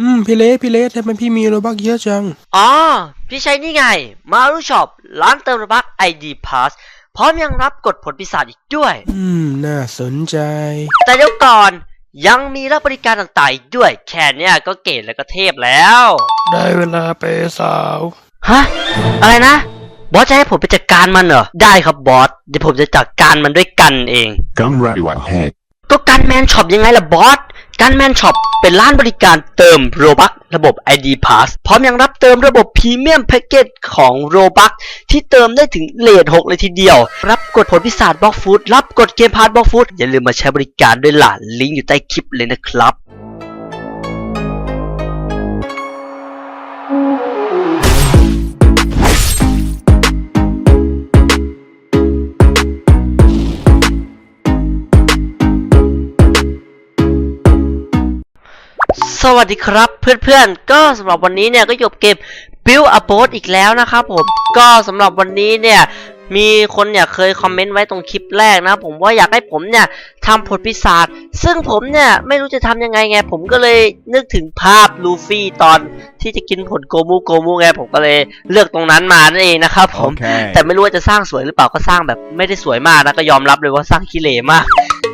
อืมพี่เละพี่เละทำไมพี่มีโรบักเยอะจัง อ๋อ พี่ใช้นี่ไง มารุช็อปร้านเติมระบัก ID Pass พร้อมยังรับกดผลปีศาจอีกด้วย อืม น่าสนใจ แต่เดี๋ยวก่อนยังมีรับบริการต่างๆอีกด้วย แค่เนี้ยก็เก๋แล้วก็เทพแล้ว ได้เวลาเปย์สาว ฮะ อะไรนะ บอสจะให้ผมไปจัดการมันเหรอ ได้ครับบอส เดี๋ยวผมจะจัดการมันด้วยกันเอง Gumray One Head. ก็การแมนช็อปยังไงล่ะบอส การแมนช็อปเป็นร้านบริการเติมโรบักระบบ ID Pass พร้อมยังรับเติมระบบพรีเมียมแพ็กเกจของโรบักที่เติมได้ถึงเลท6เลยทีเดียว รับกดผลพิศาจบล็อกฟูดรับกดเกมพาร์ทบล็อกฟูดอย่าลืมมาใช้บริการด้วยล่ะลิงก์อยู่ใต้คลิปเลยนะครับ สวัสดีครับเพื่อนๆ ก็สำหรับวันนี้เนี่ยก็อยู่กับเกม Build a Boat อีกแล้วนะครับผม ก็สำหรับวันนี้เนี่ยมีคนเนี่ยเคยคอมเมนต์ไว้ตรงคลิปแรกนะ ผมว่าอยากให้ผมเนี่ยทำผลพิศาจซึ่งผมเนี่ยไม่รู้จะทำยังไงไง ผมก็เลยนึกถึงภาพลูฟี่ตอนที่จะกินผลโกมูโกมูไงผมก็เลยเลือกตรงนั้นมานั่นเองนะครับผม Okay. แต่ไม่รู้ว่าจะสร้างสวยหรือเปล่าก็สร้างแบบไม่ได้สวยมากนะก็ยอมรับเลยว่าสร้างขี้เหร่มาก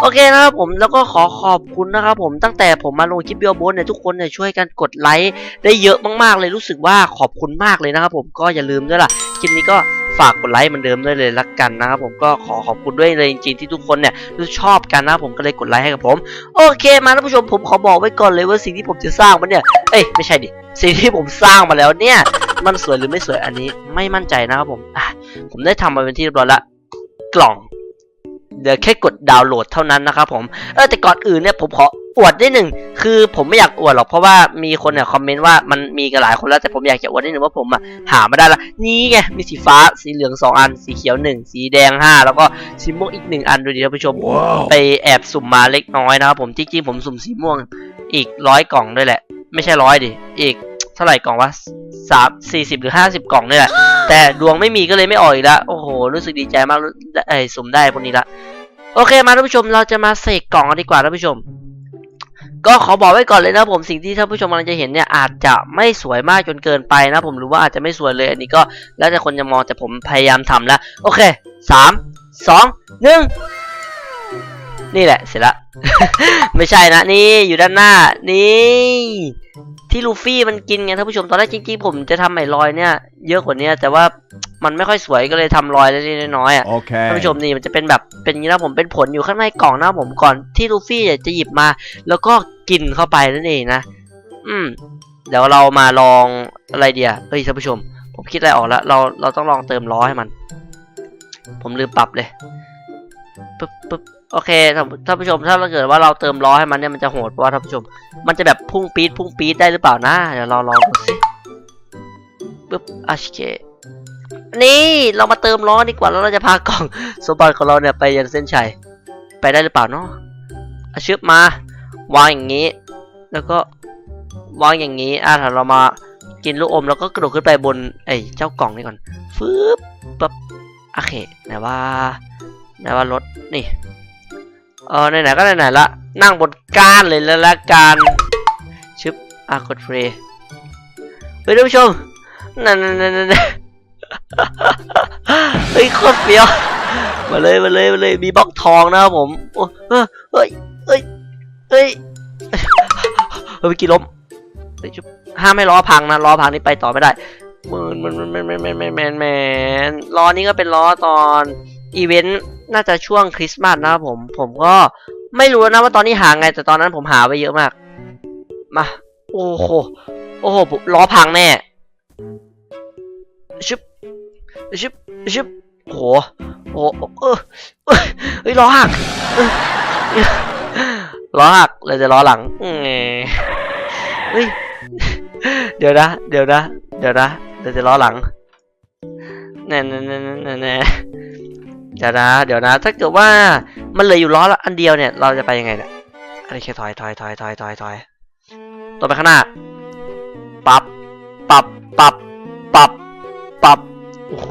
โอเคนะครับผมแล้วก็ขอขอบคุณนะครับผมตั้งแต่ผมมาลงคลิปเบียโบนเนี่ยทุกคนเนี่ยช่วยกันกดไลค์ได้เยอะมากๆเลยรู้สึกว่าขอบคุณมากเลยนะครับผมก็อย่าลืมด้วยล่ะคลิปนี้ก็ฝากกดไลค์เหมือนเดิมด้วยเลยละกันนะครับผมก็ขอขอบคุณด้วยเลยจริงๆที่ทุกคนเนี่ยชอบกันนะครับผมก็เลยกดไลค์ให้กับผม โอเคมาท่านผู้ชมผมขอบอกไว้ก่อนเลยว่าสิ่งที่ผมจะสร้างมันเนี่ยเอ้ยไม่ใช่ดิสิ่งที่ผมสร้างมาแล้วเนี่ย มันสวยหรือไม่สวยอันนี้ไม่มั่นใจนะครับผมผมได้ทำมาเป็นที่เรียบร้อยละกล่อง เดี๋ยวแค่กดดาวน์โหลดเท่านั้นนะครับผมเออแต่ก่อนอื่นเนี่ยผมขออวดได้หนึ่งคือผมไม่อยากอวดหรอกเพราะว่ามีคนเนี่ยคอมเมนต์ว่ามันมีกันหลายคนแล้วแต่ผมอยากจะอวดได้หนึ่งว่าผมอะหามาได้ละนี่ไงมีสีฟ้าสีเหลืองสองอัน สีเขียวหนึ่งสีแดงห้าแล้วก็สีม่วงอีกหนึ่งอันดูดิท่านผู้ชมว้าวไปแอบสุ่มมาเล็กน้อยนะครับผมจริงๆผมสุ่มสีม่วงอีกร้อยกล่องด้วยแหละ ไม่ใช่ร้อยดิอีกเท่าไหร่กล่องวะสามสี่สิบหรือห้าสิบกล่องเนี่ยแหละ แต่ดวงไม่มีก็เลยไม่ออกอีกละโอ้โห รู้สึกดีใจมากไอ้สุ่มได้พวกนี้ละ โอเคมาท่านผู้ชมเราจะมาเสกกล่องกันดีกว่าท่านผู้ชม ก็ขอบอกไว้ก่อนเลยนะผมสิ่งที่ท่านผู้ชมกำลังจะเห็นเนี่ยอาจจะไม่สวยมากจนเกินไปนะ ผมหรือว่าอาจจะไม่สวยเลยอันนี้ก็แล้วแต่คนจะมองแต่ผมพยายามทำแล้ว โอเคสามสองหนึ่ง นี่แหละเสร็จละ ไม่ใช่นะนี่อยู่ด้านหน้า นี่ ที่ลูฟี่มันกินไงท่านผู้ชมตอนแรกจริงๆผมจะทำไอ้รอยเนี่ยเยอะกว่านี้แต่ว่ามันไม่ค่อยสวยก็เลยทำรอยเล็กๆน้อยๆอะ Okay. ท่านผู้ชมนี่มันจะเป็นแบบเป็นอย่างนี้นะผมเป็นผลอยู่ข้างในกล่องนะผมก่อนที่ลูฟี่เนี่ยจะหยิบมา แล้วก็กินเข้าไปนั่นเองนะอืมเดี๋ยวเรามาลองอะไรเดียเฮ้ยท่านผู้ชม ผมคิดอะไรออกแล้ว เราเราต้องลองเติมล้อให้มัน ผมลืมปรับเลยปึ๊บปึ๊บ โอเคท่านท่าผู้ชมถ้าเราเกิดว่าเราเติมล้อให้มันเนี่ยมันจะโหดเพราะท่านผู้ชม มันจะแบบพุ่งปี๊ดพุ่งปี๊ดได้หรือเปล่านะเดี๋ยวเราลองดูสิปึ๊บโอเคนี่เรามาเติมล้อดีกว่าแล้วเราจะพากล่องสมบัติของเราเนี่ยไปยังเส้นชัยไปได้หรือเปล่าเนาะอาชึบมาวางอย่างนี้ แล้วก็วางอย่างนี้อะถ้าเรามากินลูกอมแล้วก็กระโดดขึ้นไปบนไอ้เจ้ากล่องนี่ก่อนฟืบปั๊บโอเคไหนว่าไหนว่ารถนี่ เออไหนๆก็ไหนๆละ นั่งบนก้านเลยแล้วละกันชึบอะกดเพลย์ไปท่านผู้ชมนั่นเฮ้ยโคตรเฟี้ยวมาเลยมาเลยมาเลยมีบล็อกทองนะครับผมเฮ้ยเฮ้ยเฮ้ยเฮ้ยเมื่อกี้ล้มชุบห้ามให้ล้อพังนะล้อพังนี่ไปต่อไม่ได้มันมันมันมันมันมันมันล้อนี้ก็เป็นล้อตอนอีเวนต์ น่าจะช่วงคริสต์มาสนะครับผม ผมก็ไม่รู้นะว่าตอนนี้หาไง แต่ตอนนั้นผมหาไปเยอะมาก มา โอ้โห โอ้โหล้อพังแน่ ชึบ ชึบ ชึบโหโหเออเออเฮ้ยล้อหักล้อหักเลยจะล้อหลังเฮ้ย เดี๋ยวนะ เดี๋ยวนะ เดี๋ยวนะ เดี๋ยวจะล้อหลังแน่แน่แน่แน่แน่ เดี๋ยวนะ เดี๋ยวนะ ถ้าเกิดว่ามันเหลืออยู่ล้อละอันเดียวเนี่ย เราจะไปยังไงเนี่ยอันนี้แค่ถอยถอยถอยถอยถอยถอยตัวไปข้างหน้า ปับปับปับปับปับโอ้โห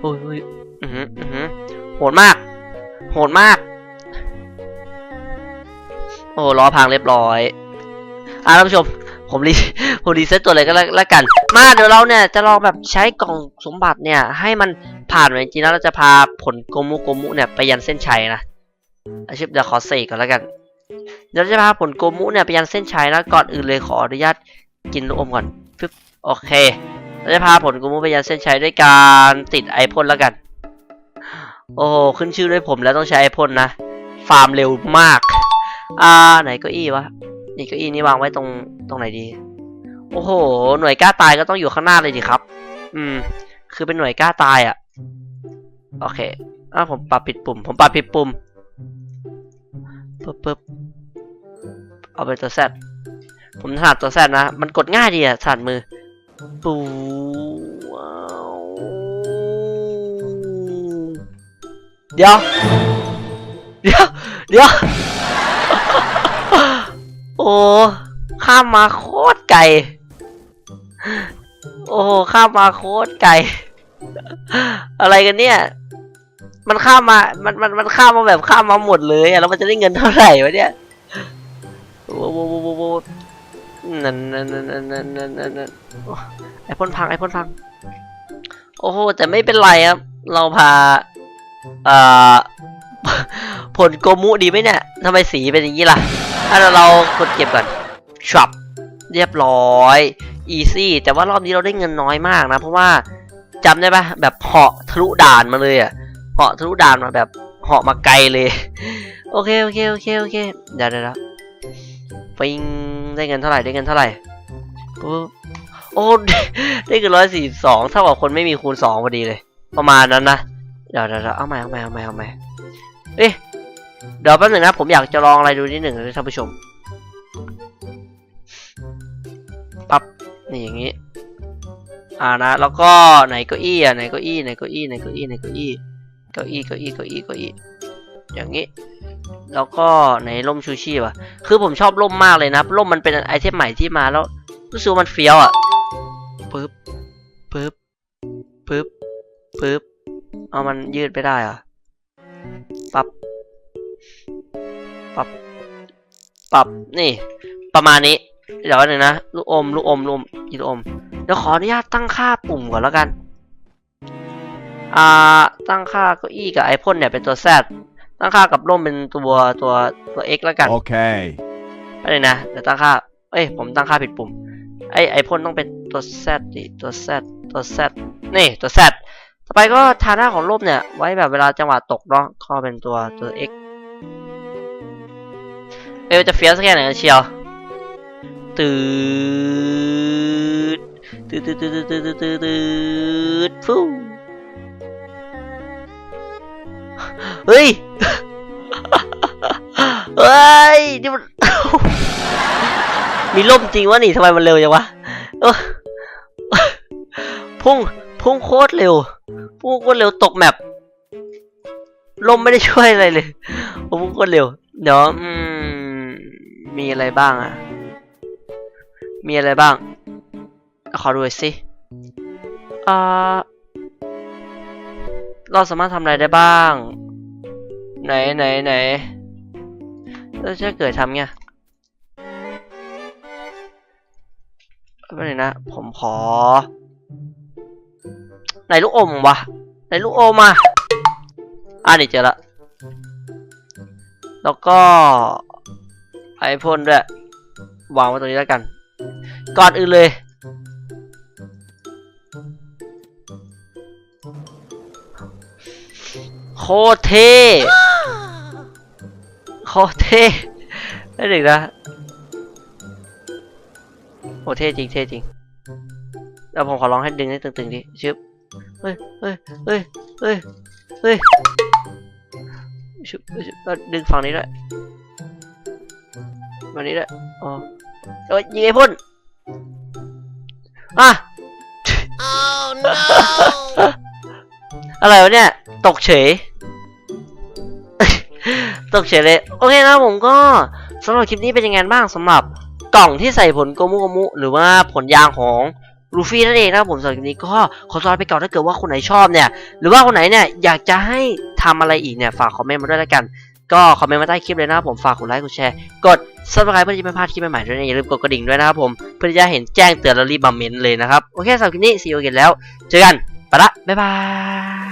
โอ้ยโอ้ยอือหืออือหือโหดมาก โหดมาก โอ้ล้อพังเรียบร้อย อ่าท่านผู้ชม ผมรีผมรีเซ็ตตัวเลยก็แล้วกัน มาเดี๋ยวเราเนี่ยจะลองแบบใช้กล่องสมบัติเนี่ย ให้มัน ผ่านไปจริงๆแล้วเราจะพาผลโกมุโกมุเนี่ยไปยันเส้นชัยนะอาชีพเดี๋ยวขอเสกก่อนแล้วกันเดี๋ยวเราจะพาผลโกมุเนี่ยไปยันเส้นชัยนะก่อนอื่นเลยขออนุญาตกินลูกอมก่อนปึ๊บโอเคเราจะพาผลโกมุไปยันเส้นชัยด้วยการติดไอพ่นแล้วกัน โอ้โหขึ้นชื่อด้วยผมแล้วต้องใช้ไอพ่นนะฟาร์มเร็วมาก อ่าไหนก็อี้วะนี่ก้าอี้นี่วางไว้ตรงตรงไหนดี โอ้โห หน่วยกล้าตายก็ต้องอยู่ข้างหน้าเลยดิครับ อืม คือเป็นหน่วยกล้าตายอะ่ะ โอเคอะผมปรับผิดปุ่ม ผมปรับผิดปุ่มปึ๊บปึ๊บเอาไปตัวแซดผมถนัดตัวแซดนะ มันกดง่ายดีอะถนัดมือ ปูว้าวเดี๋ยว เดี๋ยว เดี๋ยว โอ้ ข้ามมาโคตรไกล โอ้ ข้ามมาโคตรไกล อะไรกันเนี่ย มันข้ามมา มันมันมันข้ามมาแบบข้ามมาหมดเลยอะแล้วมันจะได้เงินเท่าไหร่วะเนี่ยโว้โว้โว้โนั่นนั่นนั่นนั่นนั่นนั่นไอพ่นพังไอพ่นพัง โอ้โหแต่ไม่เป็นไรครับ เราพาอ่อผลโกมุดีไหมเนี่ยทำไมสีเป็นอย่างนี้ล่ะถ้าเรากดเก็บก่อนช็อปเรียบร้อยอีซี่แต่ว่ารอบนี้เราได้เงินน้อยมากนะ เพราะว่า จำได้ปะแบบเหาะทะลุด่านมาเลยอะเหาะทะลุด่านมาแบบเหาะมาไกลเลย โอเคโอเคโอเคโอเคเดี๋ยวเดี๋ยวปิงได้เงินเท่าไหร่ได้เงินเท่าไหร่ปุ๊บโอ้ได้เงินร้อยสี่สองเท่ากับคนไม่มีคูณสองพอดีเลย ประมาณนั้นนะเดี๋ยวเดี๋ยวเดี๋ยวเอาใหม่เอาใหม่เอาใหม่เอาใหม่เอ๊ะเดี๋ยวแป๊บหนึ่งนะผมอยากจะลองอะไรดูนิดหนึ่งนะท่านผู้ชมปั๊บนี่อย่างนี้ อ่านะแล้วก็ไหนเก้าอี้อะไหนเก้าอี้ไหนเก้าอี้ไหนเก้าอี้ไหนเก้าอี้เก้าอี้เก้าอี้เก้าอี้เก้าอี้อย่างนี้ แล้วก็ไหนร่มชูชีพอะคือผมชอบร่มมากเลยนะร่มมันเป็นไอเทมใหม่ที่มาแล้วรู้สึกว่ามันเฟี้ยวอะปึ๊บปึ๊บปึ๊บปึ๊บเอามันยืดไปได้อะปับปรับปรับนี่ ประมาณนี้ เดี๋ยวหนึ่งนะลูกอมลูกอมลูกอมอีลูกอมเดี๋ยวขออนุญาตตั้งค่าปุ่มก่อนแล้วกัน อ่า ตั้งค่าเก้าอี้กับไอพ่นเนี่ยเป็นตัว Z ตั้งค่ากับร่มเป็นตัวตัวตัว X แล้วกัน Okay. ไปเลยนะเดี๋ยวตั้งค่า เอ้ยผมตั้งค่าผิดปุ่ม ไอไอพ่นต้องเป็นตัว Z ดิตัว Z ตัว Z นี่ตัว Z ต่อไปก็ทาหน้าของร่มเนี่ย ไว้แบบเวลาจังหวะตกเนาะก็เป็นตัวตัว X เอวจะเฟี้ยวสักแค่ไหนกันเชียว ตืดตืดตืดตืดตืดตืดตืดฟูเฮ้ย เฮ้ยนี่มัน มีล่มจริงวะนี่ทำไมมันเร็วจังวะพุ่งพุ่งโคตรเร็ว พุ่งโคตรเร็วตกแมปลมไม่ได้ช่วยอะไรเลยพุ่งโคตรเร็ว เดี๋ยวมีอะไรบ้างอะ มีอะไรบ้าง ขอดูสิอ่าเราสามารถทำอะไรได้บ้าง ไหนไหนไหนแล้วจะเกิดทำไงไม่เลยนะ ผมขอ ไหนลูกอมวะ ไหนลูกอมอะอ่านี่เจอละแล้วก็ไอพ่นด้วย วางไว้ตรงนี้แล้วกัน ก่อนอื่นเลย โคเทโคเทได้เด็กนะโอเท่จริงเท่จริงแล้วผมขอลองให้ดึงให้ตึงๆดิชึบเฮ้ยเฮ้ยเฮ้ยเฮ้ยเฮ้ยชึบชึบดึงฝั่งนี้ด้วยฝั่งนี้ด้วยอ๋อเอ้ยยิงไอ้พ่น อะอะไรวะเนี่ย ตกเฉย ตกเฉยเลย โอเคนะผมก็สำหรับคลิปนี้เป็นยังไงบ้างสำหรับกล่องที่ใส่ผลโกมุโกมุ หรือว่าผลยางของลูฟี่นั่นเองนะครับผมสำหรับคลิปนี้ก็ขอตัวลาไปก่อนถ้าเกิดว่าคนไหนชอบเนี่ย หรือว่าคนไหนเนี่ยอยากจะให้ทำอะไรอีกเนี่ยฝากคอมเมนต์มาด้วยแล้วกัน ก็คอมเมนต์มาใต้คลิปเลยนะครับผมฝากกดไลค์กดแชร์กด ซับใครเพื่อที่จะไม่พลาดคลิปใหม่ๆด้วยนะอย่าลืมกดกระดิ่งด้วยนะครับผม เพื่อที่จะเห็นแจ้งเตือนแล้วรีบมาเมนเลยนะครับ โอเคสำหรับคลิปนี้ซีโอเกนแล้ว เจอกัน ไปละ บ๊ายบาย